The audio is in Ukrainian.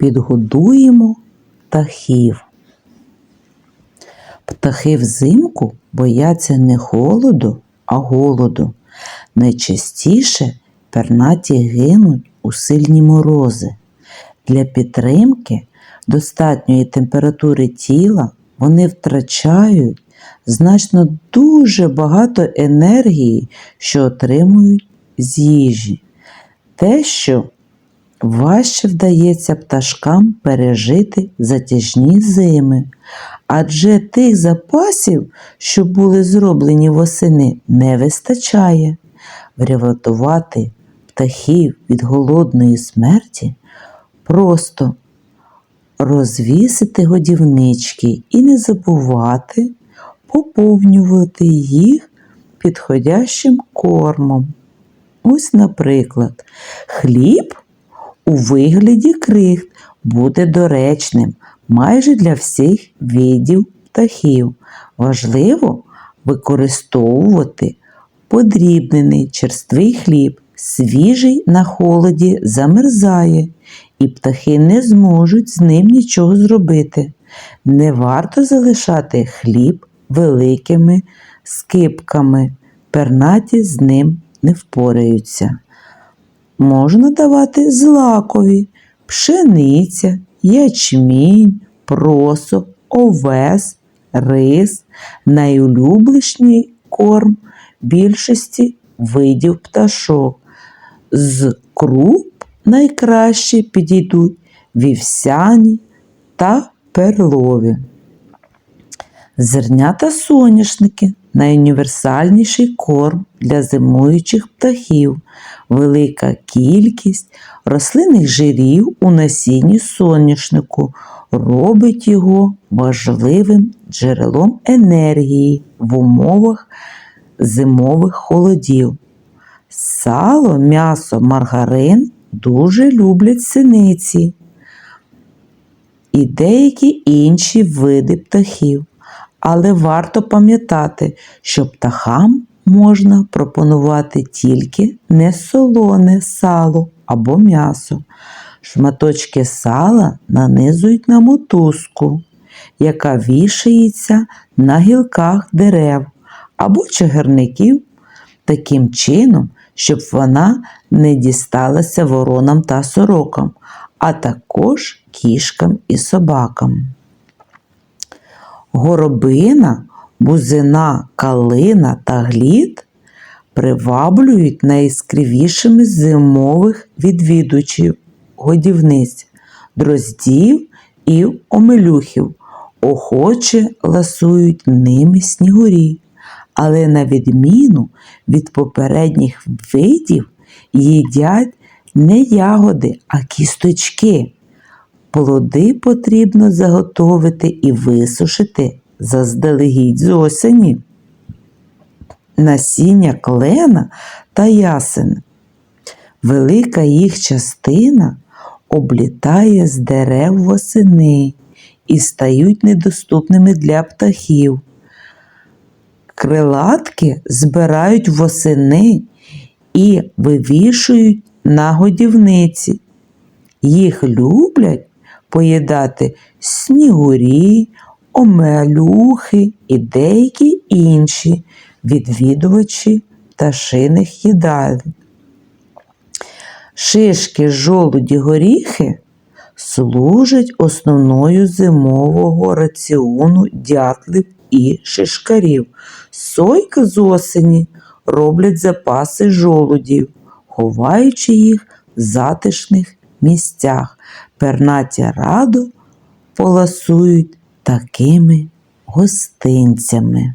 підгодуємо птахів. Птахи взимку бояться не холоду, а голоду. Найчастіше пернаті гинуть у сильні морози. Для підтримки достатньої температури тіла вони втрачають значно дуже багато енергії, що отримують з їжі. Те, що важче вдається пташкам пережити затяжні зими, адже тих запасів, що були зроблені восени, не вистачає. Врятувати птахів від голодної смерті просто розвісити годівнички і не забувати поповнювати їх підходящим кормом. Ось, наприклад, хліб у вигляді крихт буде доречним майже для всіх видів птахів. Важливо використовувати подрібнений черствий хліб, свіжий на холоді замерзає, і птахи не зможуть з ним нічого зробити. Не варто залишати хліб великими скипками, пернаті з ним не впораються. Можна давати злакові, пшениця, ячмінь, просо, овес, рис, найулюбленіший корм більшості видів пташок. З круп найкраще підійдуть вівсяні та перлові. Зернята соняшники найуніверсальніший корм для зимуючих птахів, велика кількість рослинних жирів у насінні соняшнику робить його важливим джерелом енергії в умовах зимових холодів. Сало, м'ясо, маргарин дуже люблять синиці і деякі інші види птахів. Але варто пам'ятати, що птахам можна пропонувати тільки несолоне сало або м'ясо. Шматочки сала нанизують на мотузку, яка вішається на гілках дерев або чагарників таким чином, щоб вона не дісталася воронам та сорокам, а також кішкам і собакам. Горобина, бузина, калина та глід приваблюють найяскравішими зимових відвідувачів годівниць, дроздів і омелюхів, охоче ласують ними снігурі, але на відміну від попередніх видів їдять не ягоди, а кісточки. Плоди потрібно заготовити і висушити заздалегідь з осені. Насіння клена та ясен. Велика їх частина облітає з дерев восени і стають недоступними для птахів. Крилатки збирають восени і вивішують на годівниці. Їх люблять поїдати снігурі, омелюхи і деякі інші відвідувачі пташиних їдалень. Шишки, жолуді, горіхи служать основною зимового раціону дятлів і шишкарів. Сойка з осені роблять запаси жолудів, ховаючи їх в затишних місцях. Пернаті радо полосують такими гостинцями.